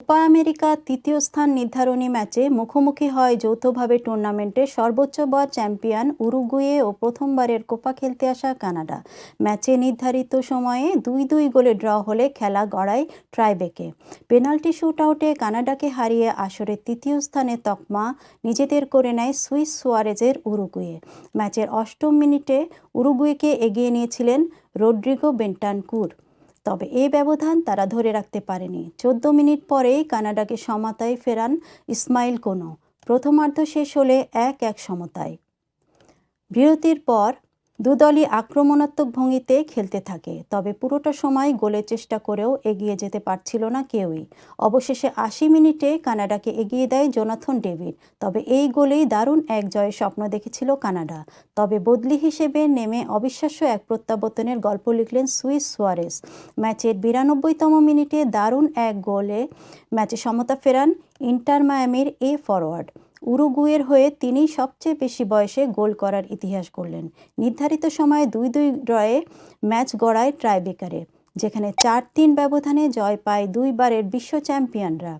Copa America তৃতীয় স্থান নির্ধারণী ম্যাচে মুখোমুখি হয় যৌথভাবে টুর্নামেন্টের সর্বোচ্চবার চ্যাম্পিয়ন উরুগুয়ে ও প্রথমবারের কোপা খেলতে আসা কানাডা। ম্যাচে নির্ধারিত সময়ে দুই দুই গোলে ড্র হলে খেলা গড়ায় ট্রাইবেকে। পেনাল্টি শ্যুট শুটআউটে কানাডাকে হারিয়ে আসরের তৃতীয় স্থানে তকমা নিজেদের করে নেয় সুইস সুয়ারেজের উরুগুয়ে। ম্যাচের অষ্টম মিনিটে উরুগুয়েকে এগিয়ে নিয়েছিলেন রোড্রিগো বেন্টানকুর। তবে এ ব্যবধান তারা ধরে রাখতে পারেনি। চোদ্দ মিনিট পরেই কানাডাকে সমতায় ফেরান ইসমাইল কোনো প্রথমার্ধ শেষ হলে এক এক সমতায়। বিরতির পর দুদলই আক্রমণাত্মক ভঙ্গিতে খেলতে থাকে, তবে পুরোটা সময় গোলের চেষ্টা করেও এগিয়ে যেতে পারছিল না কেউই। অবশেষে আশি মিনিটে কানাডাকে এগিয়ে দেয় জোনাথন ডেভিড, তবে এই গোলেই দারুণ এক জয়ের স্বপ্ন দেখেছিল কানাডা। তবে বদলি হিসেবে নেমে অবিশ্বাস্য এক প্রত্যাবর্তনের গল্প লিখলেন সুইস সোয়ারেস ম্যাচের বিরানব্বইতম মিনিটে দারুণ এক গোলে ম্যাচে সমতা ফেরান ইন্টার মায়ামির এ ফরওয়ার্ড উরুগুয়ের হয়ে তিনি সবচেয়ে বেশি বয়সে গোল করার ইতিহাস করলেন নির্ধারিত সময়ে দুই দুই ড্রয়ে ম্যাচ গড়ায় ট্রাইবেকারে, যেখানে চার তিন ব্যবধানে জয় পায় দুইবারের বিশ্ব চ্যাম্পিয়নরা।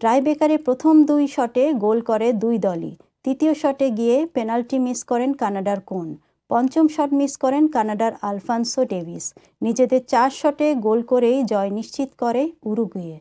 ট্রাইবেকারে প্রথম দুই শটে গোল করে দুই দলই। তৃতীয় শটে গিয়ে পেনাল্টি মিস করেন কানাডার কোন, পঞ্চম শট মিস করেন কানাডার আলফান্সো ডেভিস। নিজেদের চার শটে গোল করেই জয় নিশ্চিত করে উরুগুয়ে।